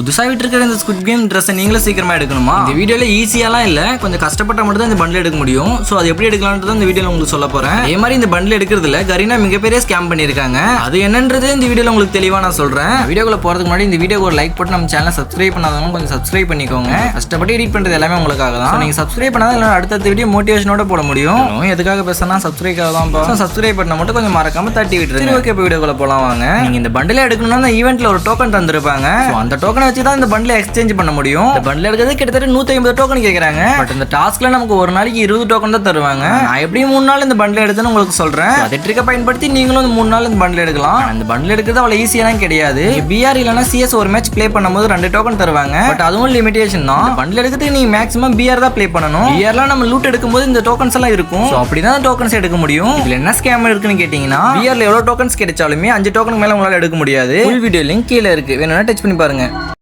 புதுசாக விட்டுருக்கிற இந்த ஸ்குட் கேம் ட்ரெஸ்ஸை நீங்களும் சீக்கிரமாக எடுக்கணுமா? இந்த வீடியோவில் ஈஸியாலாம் இல்லை. கொஞ்சம் கஷ்டப்பட்ட மட்டும் தான் இந்த பண்டில் எடுக்க முடியும். ஸோ அது எப்படி எடுக்கலான்றது இந்த வீடியோவில் உங்களுக்கு சொல்ல போகிறேன் அதே மாதிரி இந்த பண்டில் எடுக்கிறதுல கரீனா மிகப்பெரிய ஸ்கேம் பண்ணியிருக்காங்க. அது என்னன்றது இந்த வீடியோவில் உங்களுக்கு தெளிவாக நான் சொல்கிறேன் வீடியோக்குள்ள போகிறதுக்கு முன்னாடி இந்த வீடியோக்கு ஒரு லைக் போட்டு நம்ம சேனலை சப்ஸ்கிரைப் பண்ணாதவங்க கொஞ்சம் சப்ஸ்கிரைப் பண்ணிக்கோங்க. கஷ்டப்பட்டு எடிட் பண்ணுறது எல்லாமே உங்களுக்காக தான். நீங்கள் சப்ஸ்கிரைப் பண்ணாதான் இல்லை அடுத்தடுத்த வீடியோ மோட்டிவேஷனோட போட முடியும். எதுக்காக பேசினா சப்ஸ்கிரைப் தான் சப்ஸ்கிரைப் பண்ண மட்டும் கொஞ்சம் மறக்காம தட்டி விட்டுருங்க. ஓகே இப்போ வீடியோக்குள்ள போலாம் வாங்க. நீங்க இந்த பண்டில் எடுக்கணும்னா அந்த ஈவெண்ட்ல ஒரு டோக்கன் தந்திருப்பாங்க. அந்த டோக்கனை வச்சு தான் இந்த பண்டில் எக்ஸ்சேஞ்ச் பண்ண முடியும். இந்த பண்டில் எடுக்கிறது கிட்டத்தட்ட நூத்தி ஐம்பது டோக்கன் கேட்கறாங்க பட் இந்த டாஸ்க்ல நமக்கு ஒரு நாளைக்கு இருபது டோக்கன் தான் தருவாங்க. நான் எப்படியும் மூணு நாள் இந்த பண்டில் எடுத்துன்னு உங்களுக்கு சொல்றேன். So, அதை ட்ரிக்கை பயன்படுத்தி நீங்களும் இந்த மூணு நாள் இந்த பண்டில் எடுக்கலாம். இந்த பண்டில் எடுக்கிறது அவ்வளவு ஈஸியெல்லாம் கிடையாது. பிஆர் இல்லைன்னா சிஎஸ் ஒரு மேட்ச் ப்ளே பண்ணும்போது ரெண்டு டோக்கன் தருவாங்க. பட் அதுவும் லிமிடேஷன் தான். பண்டில் எடுக்கிறதுக்கு நீங்க மேக்ஸிமம் பிஆர் தான் ப்ளே பண்ணணும். பிஆர்லாம் நம்ம லூட் எடுக்கும்போது இந்த டோக்கன்ஸ் எல்லாம் இருக்கும். அப்படிதான் டோக்கன்ஸ் எடுக்க முடியும். இதுல என்ன ஸ்கேம் இருக்குன்னு கேட்டீங்கன்னா பிஆர்ல எவ்வளவு டோக்கன்ஸ் கிடைச்சாலுமே அஞ்சு டோக்கனுக்கு மேல உங்களால எடுக்க முடியாது. ஃபுல் வீடியோ லிங்க் கீழே இருக்கு. வேணும்னா டச் பண்ணி பாருங்க.